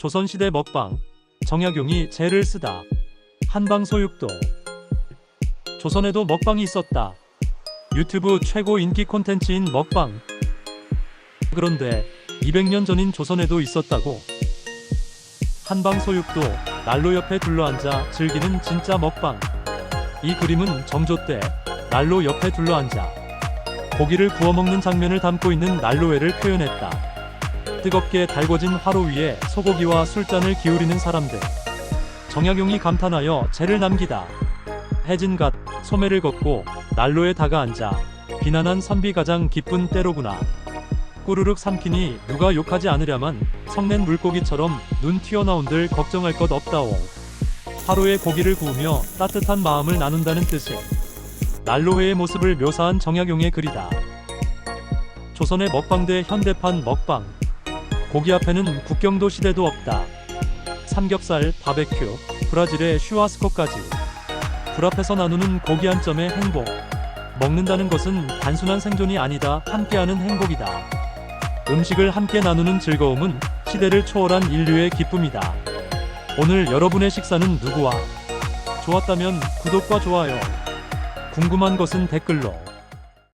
조선시대 먹방 정약용이 재를 쓰다. 한방 소육도. 조선에도 먹방이 있었다. 유튜브 최고 인기 콘텐츠인 먹방. 그런데 200년 전인 조선에도 있었다고. 한방 소육도 난로 옆에 둘러앉아 즐기는 진짜 먹방. 이 그림은 정조 때 난로 옆에 둘러앉아 고기를 구워 먹는 장면을 담고 있는 난로회를 표현했다. 뜨겁게 달궈진 화로 위에 소고기와 술잔을 기울이는 사람들. 정약용이 감탄하여 재를 남기다. 해진 갓 소매를 걷고 난로에 다가앉아 비난한 선비 가장 기쁜 때로구나. 꾸르륵 삼키니 누가 욕하지 않으랴만 성낸 물고기처럼 눈 튀어나온들 걱정할 것 없다오. 화로에 고기를 구우며 따뜻한 마음을 나눈다는 뜻의 난로회의 모습을 묘사한 정약용의 글이다. 조선의 먹방대 현대판 먹방. 고기 앞에는 국경도 시대도 없다. 삼겹살, 바베큐, 브라질의 슈와스코까지. 불 앞에서 나누는 고기 한 점의 행복. 먹는다는 것은 단순한 생존이 아니다. 함께하는 행복이다. 음식을 함께 나누는 즐거움은 시대를 초월한 인류의 기쁨이다. 오늘 여러분의 식사는 누구와? 좋았다면 구독과 좋아요. 궁금한 것은 댓글로.